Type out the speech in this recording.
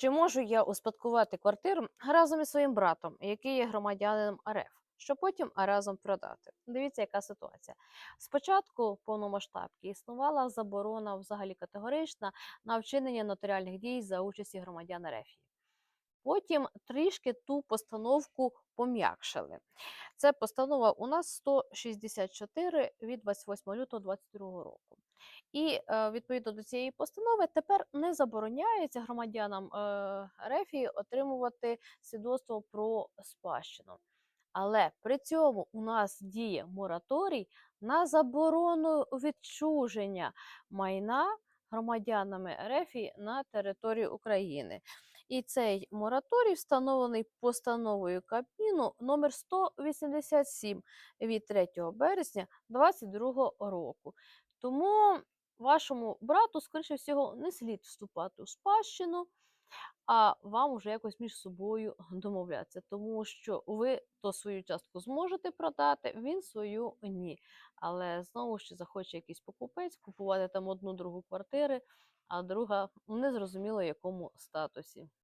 Чи можу я успадкувати квартиру разом із своїм братом, який є громадянином РФ, щоб потім разом продати? Дивіться, яка ситуація. Спочатку повномасштабки існувала заборона взагалі категорична на вчинення нотаріальних дій за участі громадян РФ. Потім трішки ту постановку пом'якшили. Це постанова у нас 164 від 28 лютого 2022 року. І е, відповідно до цієї постанови тепер не забороняється громадянам е, РФ отримувати свідоцтво про спадщину. Але при цьому у нас діє мораторій на заборону відчуження майна громадянами РФ на території України. І цей мораторій встановлений постановою Кабміну номер 187 від 3 березня 2022 року. Тому вашому брату, скоріше всього, не слід вступати у спадщину, а вам уже якось між собою домовлятися, тому що ви то свою частку зможете продати, він свою ні. Але знову ж захоче якийсь покупець купувати там одну другу квартири, а друга в незрозуміло якому статусі.